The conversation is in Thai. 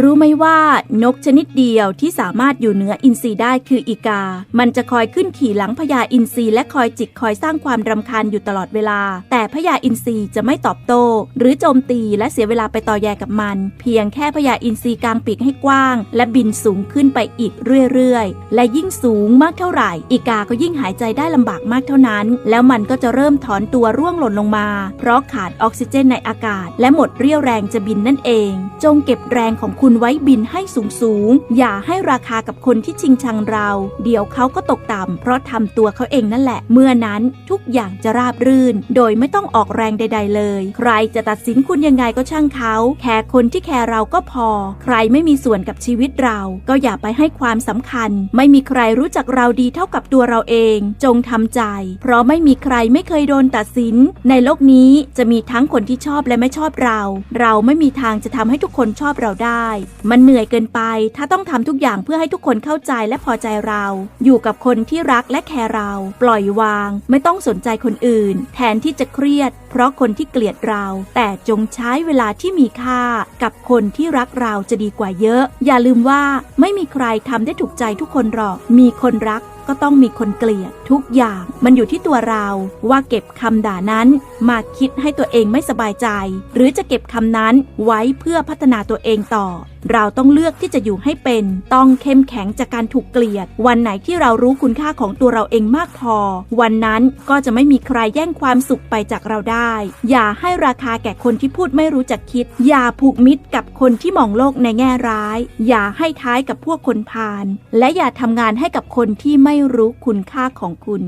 รู้ไหมว่านกชนิดเดียวที่สามารถอยู่เหนืออินทรีได้คืออีกา มันจะคอยขึ้นขี่หลังพญาอินทรีและคอยจิกคอยสร้างความรำคาญอยู่ตลอดเวลา แต่พญาอินทรีจะไม่ตอบโต้ หรือโจมตีและเสียเวลาไปต่อแยกับมัน เพียงแค่พญาอินทรีกางปีกให้กว้าง และบินสูงขึ้นไปอีกเรื่อยๆ และยิ่งสูงมากเท่าไหร่ อีกาก็ยิ่งหายใจได้ลำบากมากเท่านั้น แล้วมันก็จะเริ่มถอนตัวร่วงหล่นลงมา เพราะขาดออกซิเจนในอากาศ และหมดเรี่ยวแรงจะบินนั่นเอง จงเก็บแรงของคุณไว้บินให้สูงสูง อย่าให้ราคากับคนที่ชิงชังเรา เดี๋ยวเขาก็ตกต่ำเพราะทำตัวเขาเองนั่นแหละ เมื่อนั้นทุกอย่างจะราบรื่น โดยไม่ต้องออกแรงใด ๆ เลย ใครจะตัดสินคุณยังไงก็ช่างเขา แค่คนที่แคร์เราก็พอ ใครไม่มีส่วนกับชีวิตเรา ก็อย่าไปให้ความสำคัญ ไม่มีใครรู้จักเราดีเท่ากับตัวเราเอง จงทำใจ เพราะไม่มีใครไม่เคยโดนตัดสิน ในโลกนี้จะมีทั้งคนที่ชอบและไม่ชอบเรา เราไม่มีทางจะทำให้ทุกคนชอบเราได้มันเหนื่อยเกินไป ถ้าต้องทำทุกอย่างเพื่อให้ทุกคนเข้าใจและพอใจเรา อยู่กับคนที่รักและแคร์เรา ปล่อยวาง ไม่ต้องสนใจคนอื่น แทนที่จะเครียด เพราะคนที่เกลียดเรา แต่จงใช้เวลาที่มีค่า กับคนที่รักเราจะดีกว่าเยอะ อย่าลืมว่าไม่มีใครทำได้ถูกใจทุกคนหรอก มีคนรัก ก็ต้องมีคนเกลียดทุกอย่างมันอยู่ที่ตัวเราว่าเก็บคำด่านั้นมาคิดให้ตัวเองไม่สบายใจ หรือจะเก็บคำนั้นไว้เพื่อพัฒนาตัวเองต่อเราต้องเลือกที่จะอยู่ให้เป็น ต้องเข้มแข็งจากการถูกเกลียด วันไหนที่เรารู้คุณค่าของตัวเราเองมากพอ วันนั้นก็จะไม่มีใครแย่งความสุขไปจากเราได้ อย่าให้ราคาแก่คนที่พูดไม่รู้จักคิด อย่าผูกมิตรกับคนที่มองโลกในแง่ร้าย อย่าให้ท้ายกับพวกคนพาลและอย่าทำงานให้กับคนที่ไม่รู้คุณค่าของคุณ